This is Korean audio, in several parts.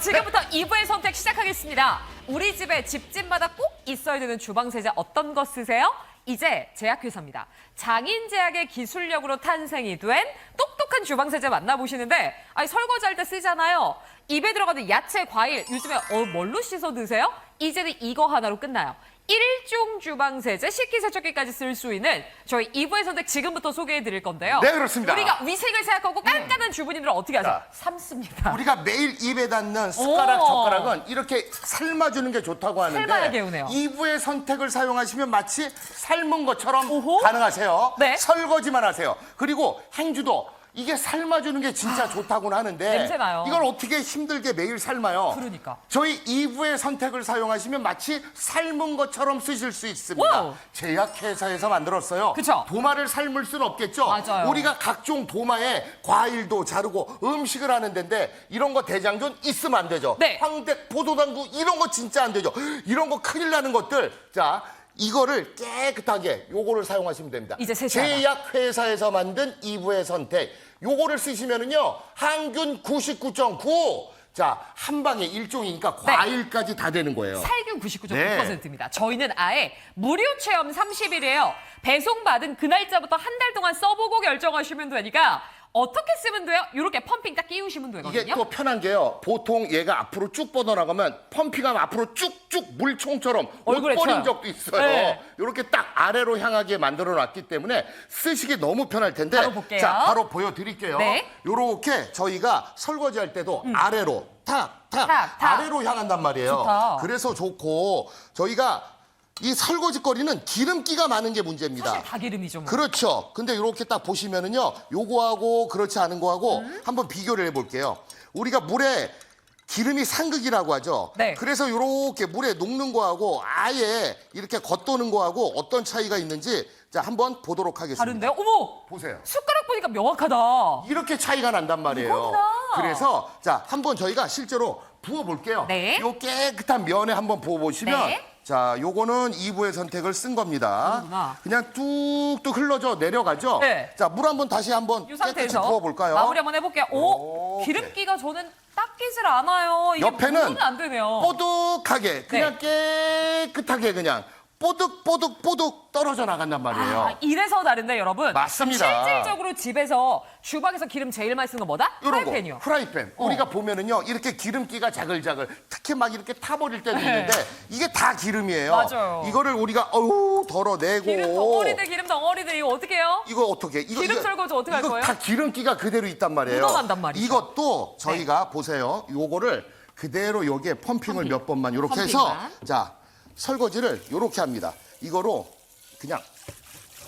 지금부터 2부의 선택 시작하겠습니다. 우리 집에 집집마다 꼭 있어야 되는 주방 세제 어떤 거 쓰세요? 이제 제약회사입니다. 장인 제약의 기술력으로 탄생이 된 똑똑한 주방 세제 만나보시는데 아니 설거지할 때 쓰잖아요. 입에 들어가는 야채, 과일 요즘에 어, 뭘로 씻어 드세요? 이제는 이거 하나로 끝나요. 일종 주방 세제, 식기세척기까지 쓸 수 있는 저희 2부의 선택 지금부터 소개해 드릴 건데요. 네, 그렇습니다. 음. 우리가 위생을 생각하고 깐깐한 주부님들은 어떻게 하세요? 자, 삶습니다. 우리가 매일 입에 닿는 숟가락, 오. 젓가락은 이렇게 삶아주는 게 좋다고 하는데 삶아야 개우네요. 2부의 선택을 사용하시면 마치 삶은 것처럼 오호. 가능하세요. 네. 설거지만 하세요. 그리고 행주도 이게 삶아주는 게 진짜 좋다고는 하는데 냄새 나요. 이걸 어떻게 힘들게 매일 삶아요? 그러니까. 저희 2부의 선택을 사용하시면 마치 삶은 것처럼 쓰실 수 있습니다. 와우. 제약회사에서 만들었어요. 그쵸. 도마를 삶을 수는 없겠죠. 맞아요. 우리가 각종 도마에 과일도 자르고 음식을 하는 데인데 이런 거 대장균 있으면 안 되죠. 네. 황백, 포도당구 이런 거 진짜 안 되죠. 이런 거 큰일 나는 것들. 자, 이거를 깨끗하게 요거를 사용하시면 됩니다. 이제 세수하다. 제약회사에서 만든 이부의 선택. 요거를 쓰시면은요. 항균 99.9. 자, 한 방에 일종이니까 네. 과일까지 다 되는 거예요. 살균 99.9%입니다. 네. 저희는 아예 무료 체험 30일이에요. 배송받은 그 날짜부터 한 달 동안 써보고 결정하시면 되니까 어떻게 쓰면 돼요? 이렇게 펌핑 딱 끼우시면 되거든요. 이게 또 편한 게요. 보통 얘가 앞으로 쭉 뻗어나가면 펌핑하면 앞으로 쭉쭉 물총처럼 얼굴에 옷 버린 쳐요. 적도 있어요. 네. 이렇게 딱 아래로 향하게 만들어 놨기 때문에 쓰시기 너무 편할 텐데. 바로 볼게요. 자, 바로 보여드릴게요. 네. 음. 요렇게 저희가 설거지할 때도 아래로 탁, 탁, 탁, 탁. 아래로 향한단 말이에요. 좋다. 그래서 좋고 저희가 이 설거지 거리는 기름기가 많은 게 문제입니다. 사실 다 기름이죠. 뭐. 그렇죠. 근데 이렇게 딱 보시면은요, 요거하고 그렇지 않은 거하고 음. 한번 비교를 해볼게요. 우리가 물에 기름이 상극이라고 하죠. 네. 그래서 이렇게 물에 녹는 거하고 아예 이렇게 겉도는 거하고 어떤 차이가 있는지 자 한번 보도록 하겠습니다. 다른데요? 어머! 보세요. 숟가락 보니까 명확하다. 이렇게 차이가 난단 말이에요. 이거구나. 그래서 자 한번 저희가 실제로 부어 볼게요. 네. 요 깨끗한 면에 한번 부어 보시면 네. 자 요거는 2부의 선택을 쓴 겁니다. 그러구나. 그냥 뚝뚝 흘러져 내려가죠. 네. 자 물 한번 다시 한번 이 깨끗이 상태에서 부어 볼까요? 마무리 한번 해볼게요. 오! 오케이. 기름기가 저는 닦이질 않아요. 이게 옆에는 부으면 안 되네요. 뽀득하게 그냥 깨끗하게 그냥 뽀득뽀득뽀득 떨어져 나간단 말이에요. 아, 이래서 다른데 여러분. 맞습니다. 실질적으로 집에서 주방에서 기름 제일 많이 쓰는 거 뭐다? 이런 거 프라이팬이요. 프라이팬 어. 우리가 보면은요 이렇게 기름기가 자글자글 특히 막 이렇게 타버릴 때도 네. 있는데 이게 다 기름이에요 맞아요. 이거를 우리가 어우 덜어내고 기름 덩어리들 기름 덩어리들 이거 어떻게 해요? 이거 어떻게 이거 기름 이거- 설거지 어떻게 할 이거 거예요? 다 기름기가 그대로 있단 말이에요 묻어난단 말이죠. 네. 이것도 저희가 보세요 요거를 그대로 여기에 펌핑을 펌핑. 몇 번만 이렇게 해서 펌핑만. 자 설거지를 요렇게 합니다 이거로 그냥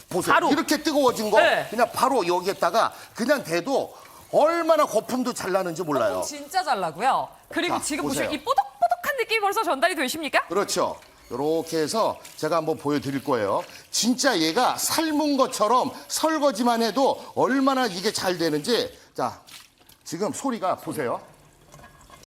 보세요 바로. 이렇게 뜨거워진 거 네. 그냥 바로 여기에다가 그냥 대도 얼마나 거품도 잘 나는지 몰라요 어, 진짜 잘 나고요. 그리고 자, 지금 보세요. 보시면 이 뽀득뽀득한 느낌이 벌써 전달이 되십니까? 그렇죠. 이렇게 해서 제가 한번 보여드릴 거예요. 진짜 얘가 삶은 것처럼 설거지만 해도 얼마나 이게 잘 되는지. 자, 지금 소리가 보세요.